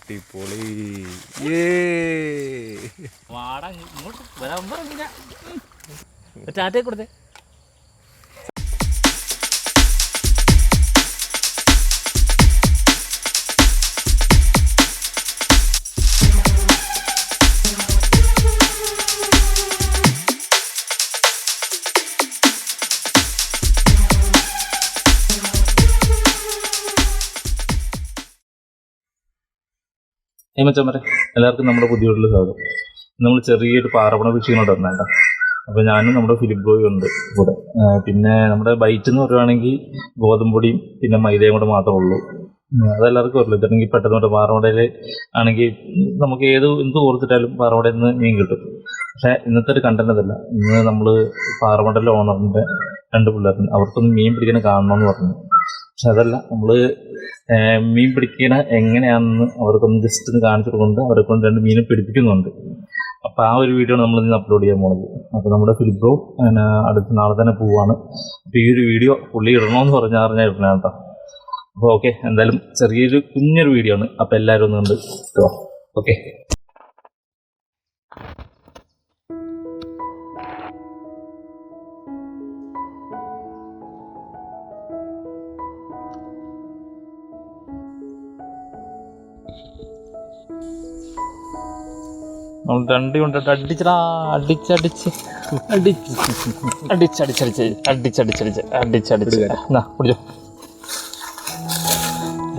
അടിപൊളി. ഏ. വാടാ ഇങ്ങോട്ട് വരാൻ പറഞ്ഞില്ല ടാറ്റയെ കൊടുത്തേ. ഹേമച്ചമ്മരെ എല്ലാവർക്കും നമ്മുടെ പുതിയ വീട്ടിൽ സ്വാഗതം. നമ്മൾ ചെറിയൊരു പാറപ്പണ കൃഷിയോട് വന്നേണ്ട അപ്പോൾ ഞാനും നമ്മുടെ ഫിലിപ്പ് ബ്രോയും ഉണ്ട് കൂടെ. പിന്നെ നമ്മുടെ ബൈറ്റ് എന്ന് പറയുവാണെങ്കിൽ ഗോതമ്പൊടിയും പിന്നെ മൈദയും കൂടെ മാത്രമേ ഉള്ളൂ. അതെല്ലാവർക്കും അറിയില്ല. ഇതാണെങ്കിൽ പെട്ടെന്ന് കൊണ്ട് പാറമടയിൽ ആണെങ്കിൽ നമുക്ക് ഏത് എന്ത് ഓർത്തിട്ടാലും പാറമടയിൽ നിന്ന് മീൻ കിട്ടും. പക്ഷേ ഇന്നത്തെ ഒരു കണ്ടന്റ് അതല്ല. ഇന്ന് നമ്മൾ പാറമടയിലെ ഓണറിന്റെ രണ്ട് പിള്ളേരുണ്ട്. അവർക്കൊന്ന് മീൻ പിടിക്കാൻ കാണണമെന്ന് പറഞ്ഞു. പക്ഷെ അതല്ല നമ്മൾ മീൻ പിടിക്കണ എങ്ങനെയാണെന്ന് അവർക്കൊന്ന് ജസ്റ്റ് ഒന്ന് കാണിച്ചു കൊണ്ട് അവരെ കൊണ്ട് രണ്ട് മീനെ പിടിപ്പിക്കുന്നുണ്ട്. അപ്പോൾ ആ ഒരു വീഡിയോ നമ്മൾ ഇന്ന് അപ്ലോഡ് ചെയ്യാൻ പോണത്. അപ്പോൾ നമ്മുടെ ഫിലിപ്രോ അടുത്ത നാളെ തന്നെ പോവാണ്. അപ്പോൾ ഈ ഒരു വീഡിയോ പുള്ളി ഇടണമെന്ന് പറഞ്ഞാൽ അറിഞ്ഞാൽ ഇടണം കേട്ടോ. അപ്പോൾ ഓക്കെ എന്തായാലും ചെറിയൊരു കുഞ്ഞൊരു വീഡിയോ ആണ്. അപ്പോൾ എല്ലാവരും ഒന്ന് കണ്ട് കേട്ടോ. ഓക്കെ രണ്ടി കൊണ്ടിട്ട് അടിച്ചടാ അടിച്ചടിച്ച് അടിച്ച്. അടിച്ചടിച്ചടിച്ച് അടിച്ചടിച്ചടിച്ച് അടിച്ചടിച്ച് എന്നാ കുടിച്ചോ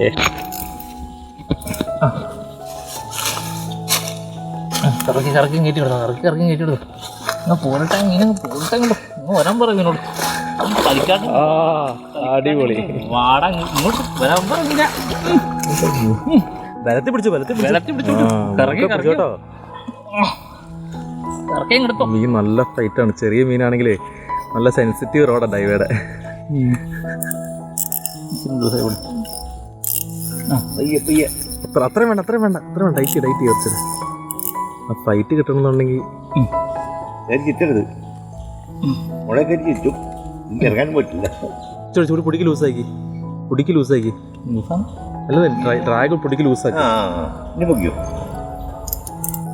ഏ ആ. ആ, കറക്കി കറക്കി കയറ്റി വിടുന്നു കറക്കി കറക്കി കയറ്റി വിടുന്നു ഞാൻ പോരട്ടെ ഇങ്ങനെ പോരട്ടെ ഇങ്ങോട്ട് വരാൻ പറ കളിക്കാട്ട് അടിപൊളി. വാടാ ഇങ്ങോട്ട് വരാൻ പറഞ്ഞില്ല ബലത്തിൽ പിടിച്ചു ബലത്തിൽ പിടിച്ചു. വെള്ളത്തിൽ പിടിച്ചു കറക്കി കറക്കി കേട്ടോ മീൻ നല്ല ഫൈറ്റ് ആണ്. ചെറിയ മീനാണെങ്കിലേ നല്ല സെൻസിറ്റീവ് റോഡാ ഡൈവേടെ. അത്ര അത്രയും വേണ്ട അത്രയും വേണ്ട അത്രയും വേണ്ട. ഡൈറ്റ് ഡൈറ്റ് കുറച്ചത് ആ ഫൈറ്റ് കിട്ടണമെന്നുണ്ടെങ്കിൽ കിട്ടരുത് ഇറങ്ങാൻ പറ്റില്ല. ചൂട് പൊടിക്ക് ലൂസാക്കി പൊടിക്ക് ലൂസാക്കി അല്ല ഡ്രാഗ് പൊടിക്ക് ലൂസാക്കി പൊക്കിയോ?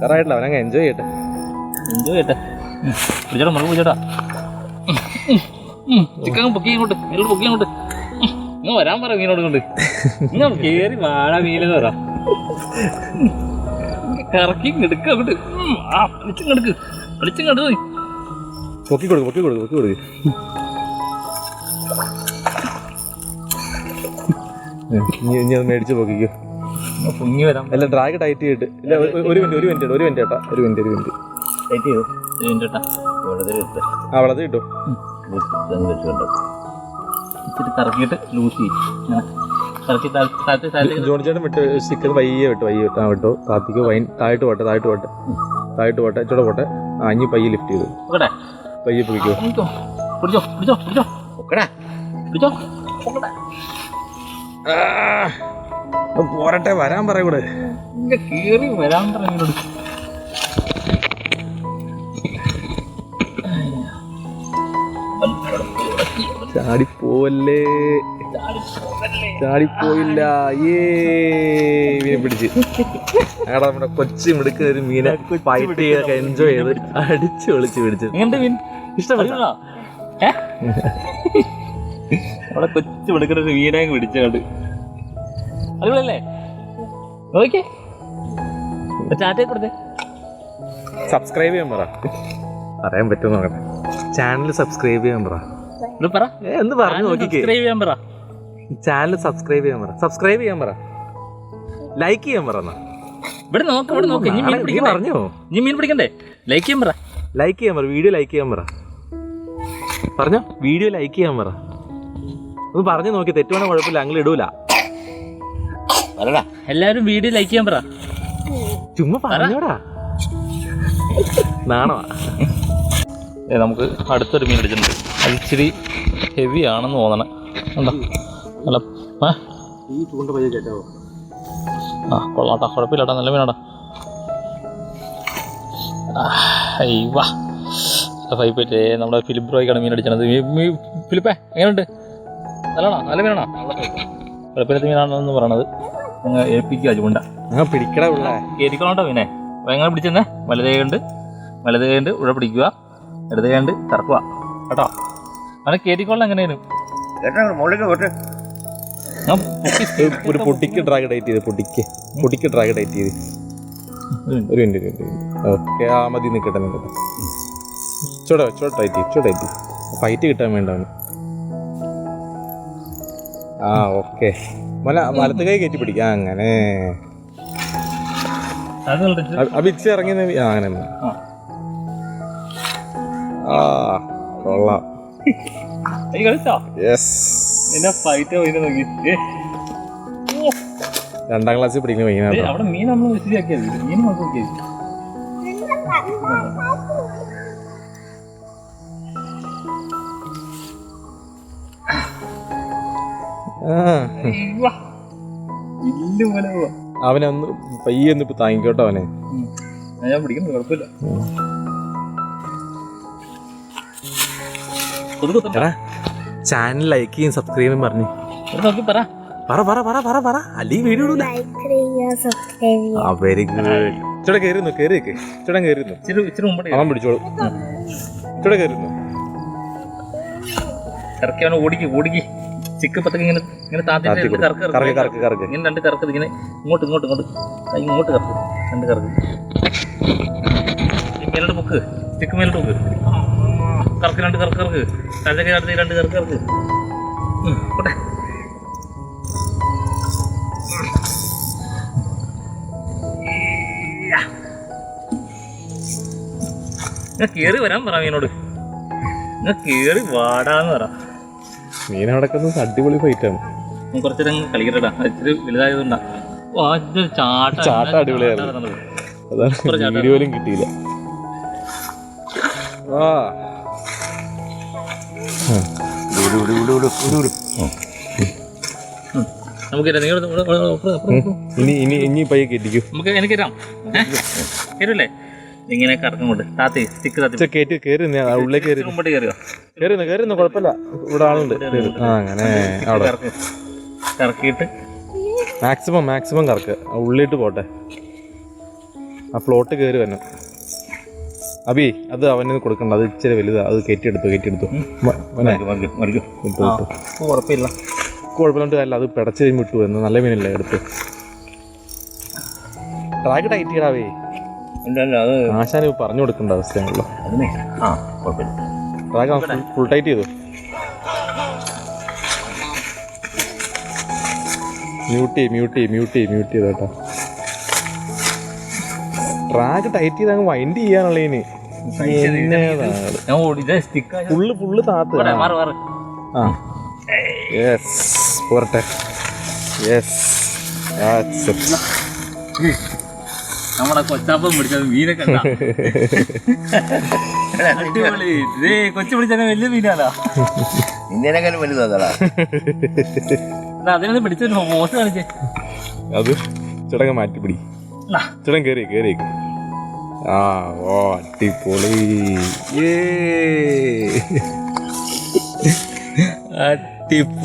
കറായിട്ടില്ല അവനങ്ങ് എൻജോയ് ചെയ്യട്ടെ. എൻജോയ് ചെയ്യട്ടെ. പിടിച്ചോടാ മുളക് പിടിച്ചോടാ. ചിക്കൻ പൊക്കി ഇങ്ങോട്ട് എല്ലാം പൊക്കി ഇങ്ങോട്ട്. ഇങ്ങ് വരാൻ പറ മീനോട് കൊണ്ട് ഇങ്ങ കേറി വാഴ മീനെന്ന് പറ. കറക്കി എടുക്ക അങ്ങോട്ട്. ആ വലിച്ചിങ്ങെടുക്ക് വലിച്ചിങ്ങെടു പൊക്കി കൊടുക്ക് പൊക്കി കൊടുക്ക് പൊക്കി കൊടുക്ക്. ഇനി ഇനി അത് മേടിച്ച് പൊക്കിക്കോ. പൊങ്ങി വരാൻ അല്ല ഡ്രാഗ് ടൈറ്റ് ചെയ്തിട്ട്. ഇല്ല ഒരു- ഒരു മിനിറ്റ് ഒരു മിനിറ്റ് ഒരു മിനിറ്റ് ഏട്ടാ ഒരു മിനിറ്റ് ഒരു മിനിറ്റ്. ടൈറ്റ് ചെയ്തു ചേട്ടാ വെള്ളത്തിൽ ഇട്ട്. ആ വളർത്തി കിട്ടും ഇച്ചിരി കറക്കിയിട്ട് ലൂസ് ചെയ്യും. ജോണി ചേട്ടൻ വിട്ട് സ്റ്റിക്കർ പയ്യെ വിട്ടു പയ്യെ വിട്ട്. ആ വിട്ടോ. താത്തിക്ക് വൈൻ താഴ്ത്ത് പോട്ടെ താഴ്ത്ത് പോട്ടെ. താഴ്ത്ത് പോട്ടെ ഇച്ചോടെ പോട്ടെ. ആ ഇനി പയ്യെ ലിഫ്റ്റ് ചെയ്തു. പയ്യെ പിടിക്കോ. പിടിച്ചോ. പിടിച്ചോ പിടിച്ചോ പിടിച്ചോ. പിടിച്ചോ. പോരട്ടെ വരാൻ പറയൂടെ. കേറി വരാൻ പറഞ്ഞോട് ചാടിപ്പോവല്ലേ ചാടിപ്പോയില്ല ഏ മീനെ പിടിച്ച്. ഞങ്ങളുടെ നമ്മുടെ കൊച്ചി മിടുക്കുന്ന ഒരു മീനെ ഫൈറ്റ് ചെയ്തൊക്കെ എൻജോയ് ചെയ്ത് അടിച്ച് വിളിച്ച് പിടിച്ചു. ഇഷ്ടപ്പെട്ട? അവിടെ കൊച്ചു എടുക്കുന്ന ഒരു പിടിച്ചു പിടിച്ചോണ്ട് അടിപൊളിയല്ലേ? നോക്കിയേ ചാറ്റേ കൊടുത്തേ. സബ്സ്ക്രൈബ് ചെയ്യാൻ പറ. പറയാൻ പറ്റുമോ നോക്കട്ടെ. ചാനൽ സബ്സ്ക്രൈബ് ചെയ്യാൻ പറ. ഇവിടെ പറ. എന്ത് പറഞ്ഞു നോക്കിക്കേ. സബ്സ്ക്രൈബ് ചെയ്യാൻ പറ. ചാനൽ സബ്സ്ക്രൈബ് ചെയ്യാൻ പറ. സബ്സ്ക്രൈബ് ചെയ്യാൻ പറ. ലൈക്ക് ചെയ്യാൻ പറ. ഇവിടെ നോക്ക് ഇവിടെ നോക്ക്. ഇനി മീൻ പിടിക്കാൻ പറഞ്ഞോ? ഇനി മീൻ പിടിക്കണ്ടേ? ലൈക്ക് ചെയ്യാൻ പറ. ലൈക്ക് ചെയ്യാൻ പറ. വീഡിയോ ലൈക്ക് ചെയ്യാൻ പറ. പറഞ്ഞോ? വീഡിയോ ലൈക്ക് ചെയ്യാൻ പറ. ഒന്ന് പറഞ്ഞു നോക്കി. തെറ്റുവാണെങ്കിൽ കുഴപ്പമില്ല. അങ്ങനെ ഇടൂല. വരടാ. എല്ലാവരും വീഡിയോ ലൈക്ക് ചെയ്യാൻ പറ. ചുമ്മാ പറഞ്ഞോടാ. നാണോ? ഏ, നമുക്ക് അടുത്തൊരു മീൻ അടിച്ചിട്ടുണ്ട് അത് ഇച്ചിരി ഹെവി ആണെന്ന് തോന്നണം. ഉണ്ടോ നല്ല ആ? ഈ ചൂണ്ട പയ്യെ കേട്ടോ. ആ കൊള്ളാട്ടാ. കുഴപ്പമില്ലാട്ടാ. നല്ല മീനാടാ. അയ്യവാ ഫൈപ്പറ്റേ നമ്മുടെ ഫിലിപ്പ് റോയ്ക്കാണ് മീൻ അടിച്ചത്. ഫിലിപ്പേ എങ്ങനെയുണ്ട്? നല്ലതാണോ? നല്ല മീനാണോ? കുഴപ്പമില്ലാത്ത മീനാണെന്ന് പറയണത്. ഞങ്ങൾ ഏൽപ്പിക്കുക ചൂണ്ട ആ പിടിക്കട ഉള്ള. പിന്നെ. എങ്ങനെ പിടിച്ചെന്നേ? വലതേ കണ്ട്. വലതേ കണ്ട് ഉഴ പിടിക്കുക. ഇടതേ കണ്ട് കറക്കുക കേട്ടോ? അങ്ങനെ കയറ്റിക്കൊള്ളാം എങ്ങനെയാണ് ഒരു പൊട്ടിക്ക് ഡ്രാഗ് ടൈറ്റ് ചെയ്ത് പൊട്ടിക്ക് പൊട്ടിക്ക് ഡ്രാഗ് ടൈറ്റ് ചെയ്ത്. ഒരു മിനിറ്റ്. ഒരു മിനിറ്റ് ഓക്കെ ആ മതി നിൽക്കട്ടെ നിൽക്കട്ടെ ചോട്ടോ ചോട്ടോ ടൈറ്റ് ചൂട് ടൈറ്റ് ഫൈറ്റ് കിട്ടാൻ വേണ്ടാണ് ആ ഓക്കെ. മല വലത്ത് കൈ കയറ്റി പിടിക്കാം. അങ്ങനെ. അഭിച്ച് ഇറങ്ങി ആ അങ്ങനെ ആ. കൊള്ളാം. നോക്കി. രണ്ടാം ക്ലാസ്സിൽ പഠിക്കുന്ന അവിടെ മീൻ നമ്മൾ മീൻ നമുക്ക് അവനെ ഒന്ന് പയ്യെ ഒന്ന് താങ്ങിക്കോട്ടോ അവനെ. ഞാൻ പിടിക്കുന്നു കുഴപ്പമില്ല. ചാനൽ ലൈക്ക് ചെയ്യും സബ്സ്ക്രൈബ് ചെയ്യും പറഞ്ഞു. നോക്കി പറ. പറ പറ പറ പറ പറ. അല്ലെങ്കിൽ വീഡിയോ വെരി ഗുഡ് ചേട്ടാ കയറുന്നു കയറിയേക്ക് ചേട്ടാ കയറുന്നു അവൻ പിടിച്ചോളൂ. ചേട്ടാ കയറുന്നു ഇറക്കിയാണ് അവനെ ഓടിക്കും ഓടിക്ക്. ചിക്ക് പത്തൊക്കെ ഇങ്ങനെ ഇങ്ങനെ താത്തി രണ്ട്. കറക്ക് കറക്ക് കറക്ക് കറക്ക് ഇങ്ങനെ രണ്ട് കറക്ക് ഇങ്ങനെ ഇങ്ങോട്ട് ഇങ്ങോട്ട് ഇങ്ങോട്ട്. ഇങ്ങോട്ട് കറക്ക്. രണ്ട് കറക്ക്. മേലോട്ട് പൊക്ക്. ചിക്ക് മേലോട്ട് പൊക്ക്. കറക്ക് രണ്ട് കറക്ക് കറക്ക്. താഴത്തേക്ക് അടുത്ത് രണ്ട് കറക്ക് കറക്ക്. പോട്ടെ ഞാൻ കേറി വരാൻ പറ മീനോട്. ഞാൻ കേറി വാടാന്ന് പറ. മീൻ അവിടെ അടിപൊളി ഫൈറ്റ് ആണ്. ഇച്ചിരി വലുതായതുകൊണ്ടാ. അതിന്റെ ചാട്ട അടിപൊളിയായിരുന്നു. അതാണ് വീഡിയോയിലും കിട്ടിയില്ല. ആ. നമുക്ക്. ഇനി ഇനി ഇനി പയ്യെ കെട്ടിക്കും. നമുക്ക് എനിക്ക് തരാം കയറില്ലേ ഇങ്ങനെ കറക്കം കൊണ്ട് താത്തി സ്റ്റിക്ക് താത്തി. ചെ കയറ്റി കയറി ഉള്ളിൽ കയറി ഇച്ചിരി മുമ്പോട്ട് കയറിയോ കയറുന്നു കയറുന്നു കുഴപ്പമില്ല. ഇവിടെ ആളുണ്ട്. കേറ്. ആ അങ്ങനെ അവിടെ. കറക്കിയിട്ട്. Maximum maximum കറക്ക്. ഉള്ളിട്ട് പോട്ടെ. ആ പ്ലോട്ട് കയറി വന്നു അബി അത് അവന് കൊടുക്കണ്ട. അത് ഇച്ചിരി വലുത്. അത് കയറ്റിയെടുത്തു കയറ്റിയെടുത്തു. കുഴപ്പമില്ല. കുഴപ്പമില്ലാണ്ട് അല്ല അത് പിടച്ചു വിട്ടു എന്ന്. നല്ല മീനല്ലേ എടുത്ത്. ട്രാക്ക് ടൈറ്റ് ചെയ്യടാവേ അത് ആശാന് പറഞ്ഞു കൊടുക്കേണ്ട അവസ്ഥയാണല്ലോ. അതിനെ. ആ കുഴപ്പമില്ല. ട്രാക്ക് ഫുൾ ടൈറ്റ് ചെയ്തു? മ്യൂട്ടി മ്യൂട്ട് മ്യൂട്ടി മ്യൂട്ട് ചെയ്തു കേട്ടോ. ട്രാക്ക് ടൈറ്റ് ചെയ്ത് അങ്ങ് വൈൻഡ് ചെയ്യാനുള്ള ഇനി. ഫുള്ള് ഫുള്ള് താത്ത് മാറി മാറി. ആ. യെസ് പോരട്ടെ. യെസ് നമ്മളെ കൊച്ചാപ്പം പിടിച്ചത് മീനൊക്കെ കണ്ട. അടിപൊളി. ഇതേ കൊച്ചു പിടിച്ചാൽ വലിയ മീനാണോ ഇന്ത്യനെക്കാളും വലുതാ അതിനൊന്ന് പിടിച്ചു മോശം കാണിച്ചേ. അത് ചുടങ്ങ മാറ്റി പിടി. ചുടം കേറി കയറി ആ ഓ അടിപൊളി.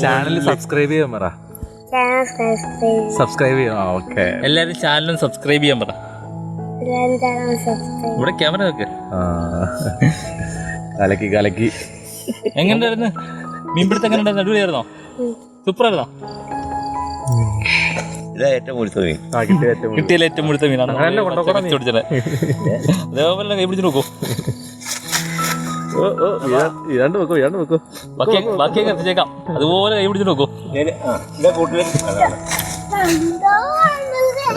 ചാനൽ സബ്സ്ക്രൈബ് ചെയ്യാൻ പറ. ചാനൽ സബ്സ്ക്രൈബ് ചെയ്യാം. ഓക്കെ. എല്ലാവരും ചാനലും സബ്സ്ക്രൈബ് ചെയ്യാൻ പറ. ഇവിടെ ക്യാമറ വെക്ക് കലക്കി കലക്കി. എങ്ങനെയായിരുന്നു മീൻപിടുത്തം എങ്ങനെ ഉണ്ടായിരുന്നു? അടിപൊളിയായിരുന്നോ? സൂപ്പർ ആയിരുന്നോ ഇതാ ഏറ്റവും കൂടുതൽ മീൻ. കിട്ടിയാൽ ഏറ്റവും മുഴുത്ത മീനാണ്. അതേപോലെ കൈ പിടിച്ച് നോക്കൂ. ഇരാണ്ട് വെക്കോ ഇരാണ്ട് വെക്കോ. ബാക്കി ബാക്കിയൊക്കെ എത്തിച്ചേക്കാം? അതുപോലെ കൈ പിടിച്ച് നോക്കൂ.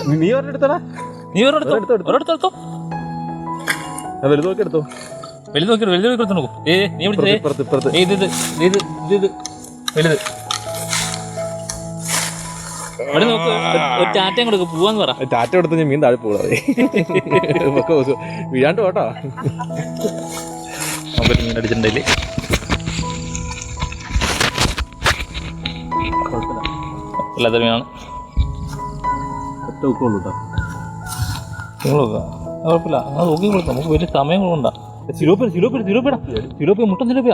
നീ- എടുത്തോടാ. നീ ഒരിടത്തോ ഒരിടത്തെടുത്തോ വലുത് നോക്കി എടുത്തോ. വലുത് നോക്കി വലുത് നോക്കി എടുത്ത് നോക്കൂ. ഏ നീ പിടിച്ചേ. ഇപ്പുറത്ത് ഇപ്പുറത്ത് ഏ, ഇത് ഇത് ഇത് ഇത് വലുത്. ഇവിടെ നോക്ക് ഒരു- ടാറ്റയും കൊടുക്ക് പോവാന്ന് പറ. ടാറ്റ എടുത്ത് ഞാൻ മീൻ താഴെ പോകാതെ വീഴാണ്ട് പോട്ടോ. നമുക്ക് മീൻ അടിച്ചിട്ടുണ്ടെങ്കിൽ അല്ലാത്ത മീനാണ്. ഒറ്റ വെക്കുള്ളൂ കേട്ടോ നിങ്ങൾ കുഴപ്പമില്ല. അത് നോക്കി കൊടുത്തു നമുക്ക് വലിയ സമയം കൊണ്ട സിലോപ്പിയ സിലോപ്പിയ സിലോപ്പിയടാ സിലോപ്പിയ മുട്ടൻ സിലോപ്പിയ.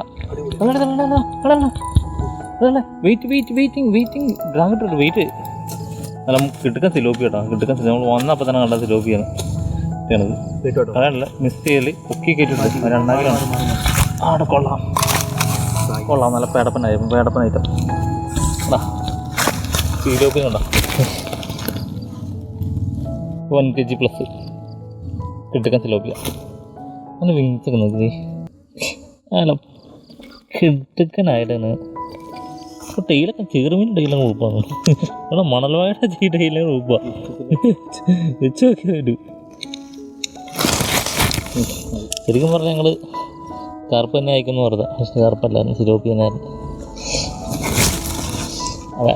Wait wait waiting waiting dragon wait നല്ല കിട്ടുക്കാൻ സിലോപ്പി കേട്ടോ. കിട്ടുക്കൻ നമ്മൾ വന്നപ്പോൾ തന്നെ കണ്ട സിലോപ്പിയാണ്. അതല്ല മിസ് ചെയ്യൽ. പൊക്കി കയറ്റിട്ടുണ്ട് രണ്ടാകിലാണ് ആടെ കൊള്ളാം. കൊള്ളാം. നല്ല പേടപ്പനായി. പേടപ്പൻ ഐറ്റം സിലോപ്പി കണ്ടോ. വൺ കെ ജി പ്ലസ് കിട്ടുക്കാൻ സിലോപ്പിയ അങ്ങനെ വിങ്സ് ഒക്കെ നോക്കി അല്ല കിട്ടുക്കനായിട്ടാണ് ഇപ്പോൾ ടൈലൊക്കെ ചെറുമീൻ ടൈലൊക്കെ ഉപ്പാണ് നമ്മളെ മണൽവാഴ ചെയ് ടൈലൊക്കെ ഉൾപ്പാ വെച്ച് നോക്കി വരൂ. ശരിക്കും പറഞ്ഞാൽ ഞങ്ങൾ കറുപ്പ് തന്നെ അയക്കുന്നു പറഞ്ഞത്. പക്ഷെ കറുപ്പല്ലായിരുന്നു സിലോപ്പി തന്നെയായിരുന്നു. അതെ.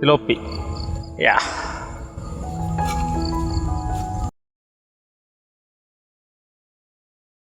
സിലോപ്പി. യാ.